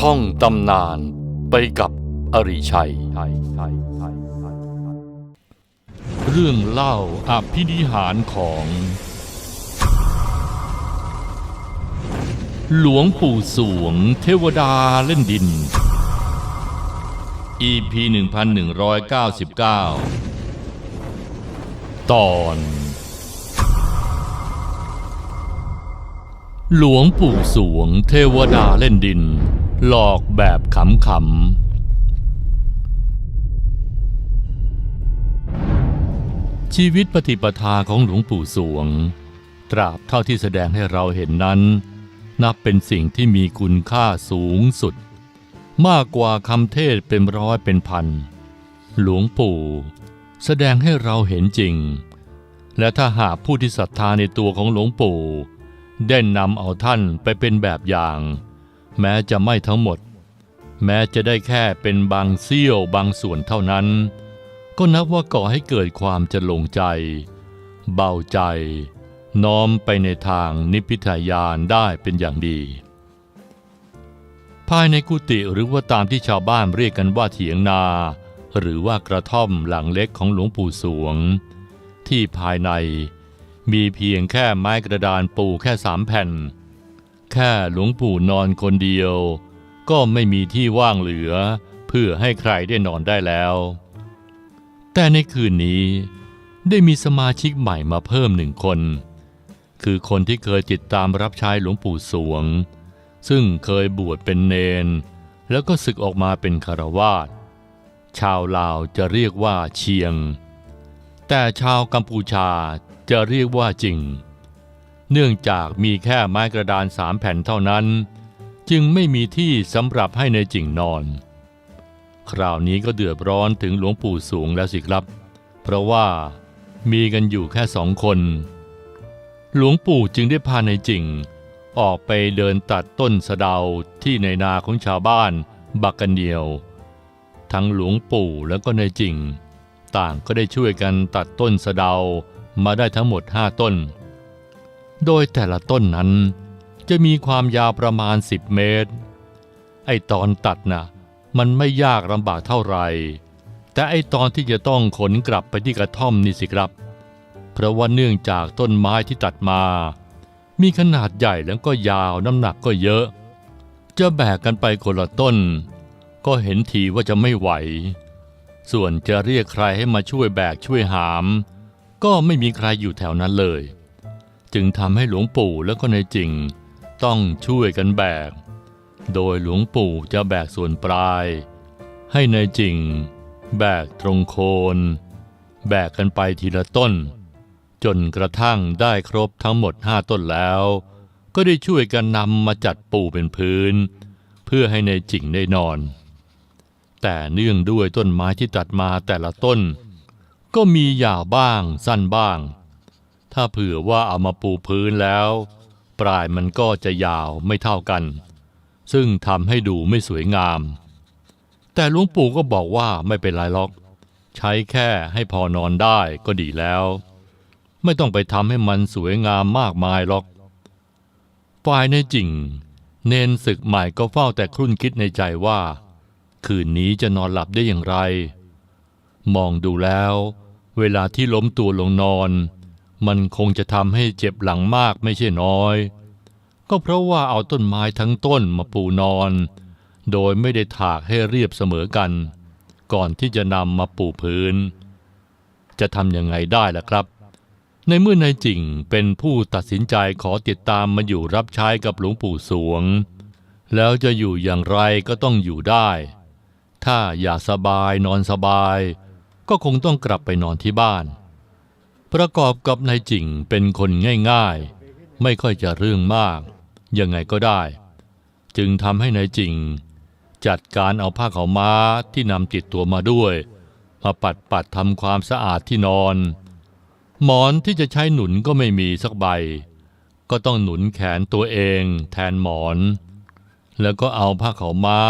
ท่องตำนานไปกับอริชัย เรื่องเล่าอภินิหารของ หลวงปู่สวงเทวดาเล่นดิน EP 1199 ตอน หลวงปู่สวงเทวดาเล่นดิน หลอกแบบขำๆชีวิตปฏิปทาของหลวงปู่สวง ตราบเท่าที่แสดงให้เราเห็นนั้น นับเป็นสิ่งที่มีคุณค่าสูงสุด มากกว่าคำเทศเป็นร้อยเป็นพัน หลวงปู่ แสดงให้เราเห็นจริง และถ้าหากผู้ที่ศรัทธาในตัวของหลวงปู่ ได้นำเอาท่านไปเป็นแบบอย่าง แม้จะไม่ทั้งหมด แม้จะได้แค่เป็นบางเสี้ยวบางส่วนเท่านั้น ก็นับว่าก่อให้เกิดความจะลงใจ เบาใจ น้อมไปในทางนิพพิทายานได้เป็นอย่างดี ภายในกุฏิหรือว่าตามที่ชาวบ้านเรียกกันว่าเถียงนา หรือว่ากระท่อมหลังเล็กของหลวงปู่สวง ที่ภายในมีเพียงแค่ไม้กระดานปูแค่สามแผ่น แค่หลวงปู่นอนคนเดียว ก็ไม่มีที่ว่างเหลือ เพื่อให้ใครได้นอนได้แล้ว แต่ในคืนนี้ได้มีสมาชิกใหม่มาเพิ่มหนึ่งคน คือคนที่เคยติดตามรับใช้หลวงปู่สวง ซึ่งเคยบวชเป็นเนน แล้วก็ศึกออกมาเป็นคารวาสชาวลาวจะเรียกว่าเชียง แต่ชาวกัมพูชาจะเรียกว่าจริง เนื่องจากมีแค่ไม้กระดานสามแผ่นเท่านั้น จึงไม่มีที่สำหรับให้ในจิงนอน คราวนี้ก็เดือดร้อนถึงหลวงปู่สูงแล้วสิครับ เพราะว่ามีกันอยู่แค่สองคน หลวงปู่จึงได้พาในจิงออกไปเดินตัดต้นสะเดาที่ในนาของชาวบ้านบักกันเดียว ทั้งหลวงปู่แล้วก็ในจิงต่างก็ได้ช่วยกันตัดต้นสะเดามาได้ทั้งหมดห้าต้น โดยแต่ละต้นนั้น จะมีความยาวประมาณ 10 เมตร ไอตอนตัดนะ่ะมันไม่ยากลำบากเท่าไหร่แต่ไอตอนที่จะต้องขนกลับไปที่กระท่อมนี่สิครับ เพราะว่าเนื่องจากต้นไม้ที่ตัดมา มีขนาดใหญ่แล้วก็ยาวน้ำหนักก็เยอะ จะแบกกันไปคนละต้น ก็เห็นทีว่าจะไม่ไหว ส่วนจะเรียกใครให้มาช่วยแบกช่วยหาม ก็ไม่มีใครอยู่แถวนั้นเลย จึงทำให้หลวงปู่แล้วก็ในจริง ต้องช่วยกันแบก โดยหลวงปู่จะแบกส่วนปลาย ให้ในจริง แบกตรงโคน แบกกันไปทีละต้น จนกระทั่งได้ครบทั้งหมดห้าต้นแล้ว ก็ได้ช่วยกันนำมาจัดปูเป็นพื้น เพื่อให้ในจิงได้นอน แต่เนื่องด้วยต้นไม้ที่ตัดมาแต่ละต้น ก็มียาวบ้างสั้นบ้าง ถ้าเผื่อว่าเอามาปูพื้นแล้ว ปลายมันก็จะยาวไม่เท่ากัน ซึ่งทำให้ดูไม่สวยงาม แต่หลวงปู่ก็บอกว่าไม่เป็นไรหรอก ใช้แค่ให้พอนอนได้ก็ดีแล้ว ไม่ต้องไปทำให้มันสวยงามมากมายหรอก ฝ่ายในจริง เนนศึกใหม่ก็เฝ้าแต่ครุ่นคิดในใจว่า คืนนี้จะนอนหลับได้อย่างไร มองดูแล้ว เวลาที่ล้มตัวลงนอน มันคงจะทำให้เจ็บหลังมากไม่ใช่น้อย ก็เพราะว่าเอาต้นไม้ทั้งต้นมาปูนอน โดยไม่ได้ถากให้เรียบเสมอกัน ก่อนที่จะนำมาปูพื้น จะทำยังไงได้ล่ะครับ ในเมื่อนายจิงเป็นผู้ตัดสินใจขอติดตามมาอยู่รับใช้กับหลวงปู่สวง แล้วจะอยู่อย่างไรก็ต้องอยู่ได้ ถ้าอยากสบายนอนสบาย ก็คงต้องกลับไปนอนที่บ้าน ประกอบกับนายจิงเป็นคนง่ายๆ ไม่ค่อยจะเรื่องมาก ยังไงก็ได้ จึงทำให้นายจิงจัดการเอาผ้าขาวม้าที่นำติดตัวมาด้วย มาปัดปัดทำความสะอาดที่นอน หมอนที่จะใช้หนุนก็ไม่มีสักใบ ก็ต้องหนุนแขนตัวเองแทนหมอน แล้วก็เอาผ้าขาวม้า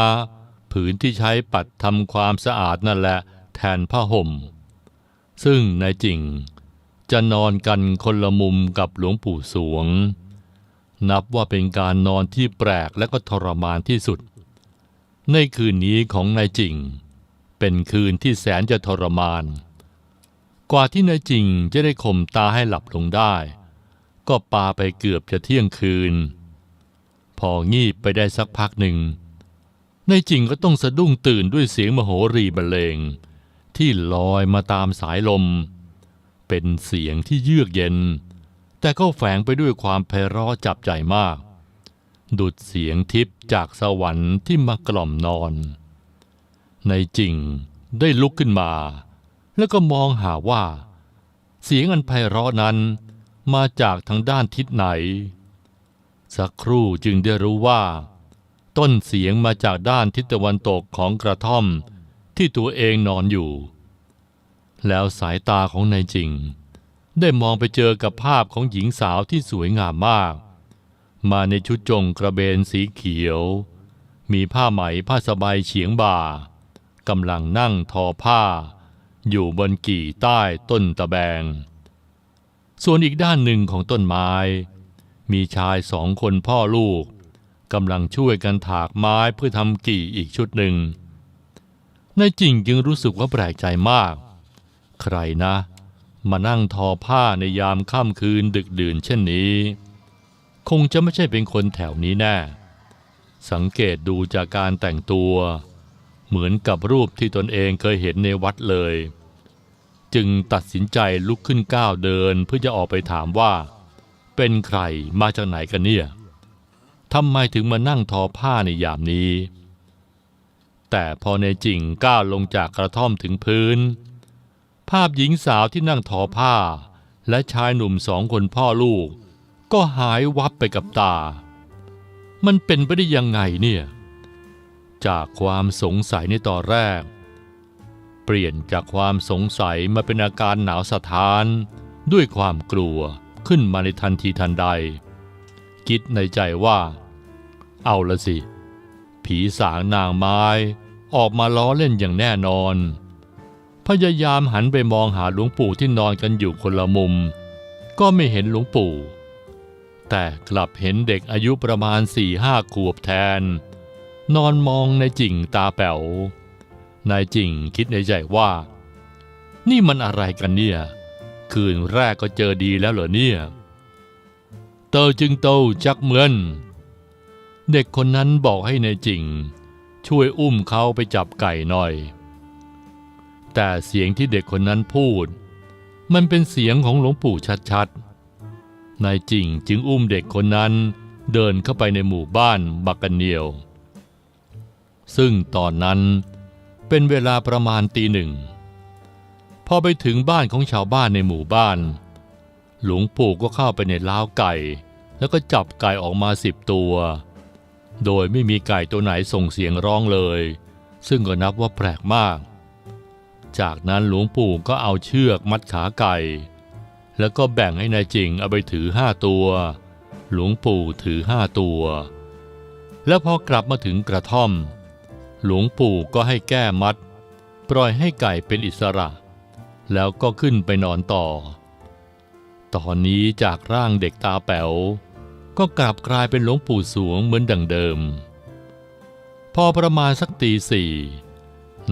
ผืนที่ใช้ปัดทำความสะอาดนั่นแหละ แทนผ้าห่ม ซึ่งนายจิง จะนอนกันคนละมุมกับหลวงปู่สวง นับว่าเป็นการนอนที่แปลกและก็ทรมานที่สุด ในคืนนี้ของนายจริง เป็นคืนที่แสนจะทรมาน กว่าที่นายจริงจะได้ข่มตาให้หลับลงได้ ก็ปาไปเกือบจะเที่ยงคืน พองีบไปได้สักพักหนึ่งนายจริงก็ต้องสะดุ้งตื่นด้วยเสียงมโหรีบรรเลงที่ลอยมาตามสายลม เป็นเสียงที่เยือกเย็น แต่ก็แฝงไปด้วยความไพเราะจับใจมาก ดุดเสียงทิพย์จากสวรรค์ที่มากล่อมนอน ในจริงได้ลุกขึ้นมา แล้วก็มองหาว่า เสียงอันไพเราะนั้นมาจากทางด้านทิศไหน สักครู่จึงได้รู้ว่า ต้นเสียงมาจากด้านทิศตะวันตกของกระท่อมที่ตัวเองนอนอยู่ แล้วสายตาของนายจริง ได้มองไปเจอกับภาพของหญิงสาวที่สวยงามมาก มาในชุดจงกระเบนสีเขียว มีผ้าไหมผ้าสบายเฉียงบ่ากำลังนั่งทอผ้า อยู่บนกี่ใต้ต้นตะแบง ส่วนอีกด้านหนึ่งของต้นไม้ มีชายสองคนพ่อลูกกำลังช่วยกันถากไม้เพื่อทำกี่อีกชุดหนึ่งนายจริงจึงรู้สึกว่าแปลกใจมาก ใครนะ มานั่งทอผ้าในยามค่ำคืนดึกดื่นเช่นนี้ คงจะไม่ใช่เป็นคนแถวนี้แน่ สังเกตดูจากการแต่งตัว เหมือนกับรูปที่ตนเองเคยเห็นในวัดเลย จึงตัดสินใจลุกขึ้นก้าวเดินเพื่อจะออกไปถามว่า เป็นใครมาจากไหนกันเนี่ยทำไมถึงมานั่งทอผ้าในยามนี้ แต่พอในจริงก้าวลงจากกระท่อมถึงพื้น ภาพหญิงสาวที่นั่งทอผ้า และชายหนุ่มสองคนพ่อลูก ก็หายวับไปกับตา มันเป็นไปได้ยังไงเนี่ย จากความสงสัยในตอนแรก เปลี่ยนจากความสงสัยมาเป็นอาการหนาวสะท้าน ด้วยความกลัวขึ้นมาในทันทีทันใด คิดในใจว่า เอาละสิ ผีสางนางไม้ออกมาล้อเล่นอย่างแน่นอน พยายามหันไปมองหาหลวงปู่ที่นอนกันอยู่คนละมุม ก็ไม่เห็นหลวงปู่ แต่กลับเห็นเด็กอายุประมาณสี่ห้าขวบแทน นอนมองในจิ่งตาแป๋วนายจิ่งคิดในใจว่า นี่มันอะไรกันเนี่ย คืนแรกก็เจอดีแล้วเหรอเนี่ย เตอจึงโตจักเหมือน เด็กคนนั้นบอกให้ในายจิ่ง ช่วยอุ้มเขาไปจับไก่หน่อย แต่เสียงที่เด็กคนนั้นพูด มันเป็นเสียงของหลวงปู่ชัดๆ นายจิ่งจึงอุ้มเด็กคนนั้นเดินเข้าไปในหมู่บ้านบักกันเนียว ซึ่งตอนนั้นเป็นเวลาประมาณตีหนึ่ง พอไปถึงบ้านของชาวบ้านในหมู่บ้าน หลวงปู่ก็เข้าไปในล้าวไก่ แล้วก็จับไก่ออกมาสิบตัว โดยไม่มีไก่ตัวไหนส่งเสียงร้องเลย ซึ่งก็นับว่าแปลกมาก จากนั้นหลวงปู่ก็เอาเชือกมัดขาไก่ แล้วก็แบ่งให้นายจิงเอาไปถือห้าตัว หลวงปู่ถือห้าตัว แล้วพอกลับมาถึงกระท่อม หลวงปู่ก็ให้แก้มัด ปล่อยให้ไก่เป็นอิสระ แล้วก็ขึ้นไปนอนต่อ ตอนนี้จากร่างเด็กตาแป๋ว ก็กลับกลายเป็นหลวงปู่สวงเหมือนดังเดิม พอประมาณสักตีสี่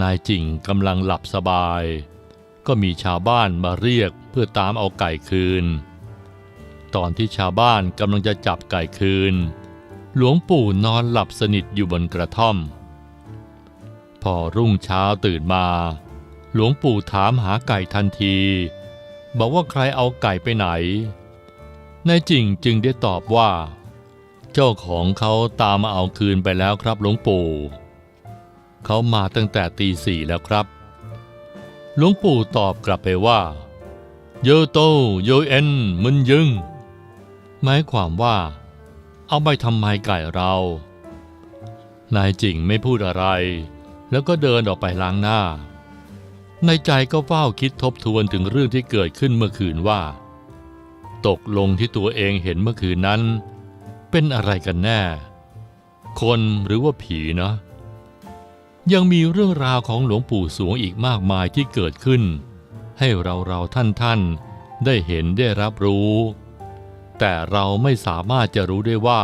นายจิงกำลังหลับสบาย ก็มีชาวบ้านมาเรียกเพื่อตามเอาไก่คืน ตอนที่ชาวบ้านกำลังจะจับไก่คืน หลวงปู่นอนหลับสนิทอยู่บนกระท่อม พอรุ่งเช้าตื่นมา หลวงปู่ถามหาไก่ทันที บอกว่าใครเอาไก่ไปไหนนายจิงจึงได้ตอบว่า เจ้าของเขาตามมาเอาคืนไปแล้วครับหลวงปู่ เขามาตั้งแต่ตีสี่แล้วครับ หลวงปู่ตอบกลับไปว่าโยโตโยเอ็นมึนยึง หมายความว่า เอาไปทำไมไก่เรา นายจิงไม่พูดอะไร แล้วก็เดินออกไปล้างหน้า ในใจก็เฝ้าคิดทบทวนถึงเรื่องที่เกิดขึ้นเมื่อคืนว่า ตกลงที่ตัวเองเห็นเมื่อคืนนั้น เป็นอะไรกันแน่ คนหรือว่าผีเนาะ ยังมีเรื่องราวของหลวงปู่สวงอีกมากมายที่เกิดขึ้น ให้เราเราท่านท่านๆได้เห็นได้รับรู้ แต่เราไม่สามารถจะรู้ได้ว่า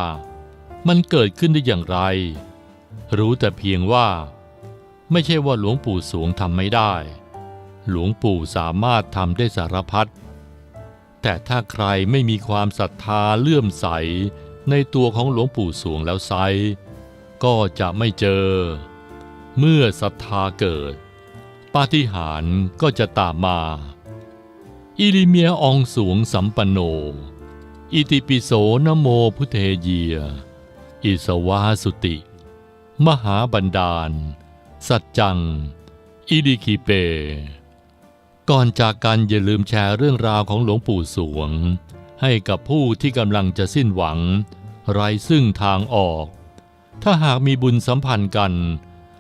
มันเกิดขึ้นได้อย่างไร รู้แต่เพียงว่า ไม่ใช่ว่าหลวงปู่สวงทำไม่ได้ หลวงปู่สามารถทำได้สารพัดแต่ถ้าใครไม่มีความศรัทธาเลื่อมใสในตัวของหลวงปู่สวงแล้วไซก็จะไม่เจอ เมื่อศรัทธาเกิด ปาฏิหาริย์ก็จะตามมา อิลิเมียอองสวงสัมปันโน อิติปิโสนโมพุเทเยีย อิสวาสุติ มหาบันดาล สัจจัง อิดิคิเป ก่อนจากกันอย่าลืมแชร์เรื่องราวของหลวงปู่สวง ให้กับผู้ที่กำลังจะสิ้นหวัง ไร้ซึ่งทางออก ถ้าหากมีบุญสัมพันธ์กัน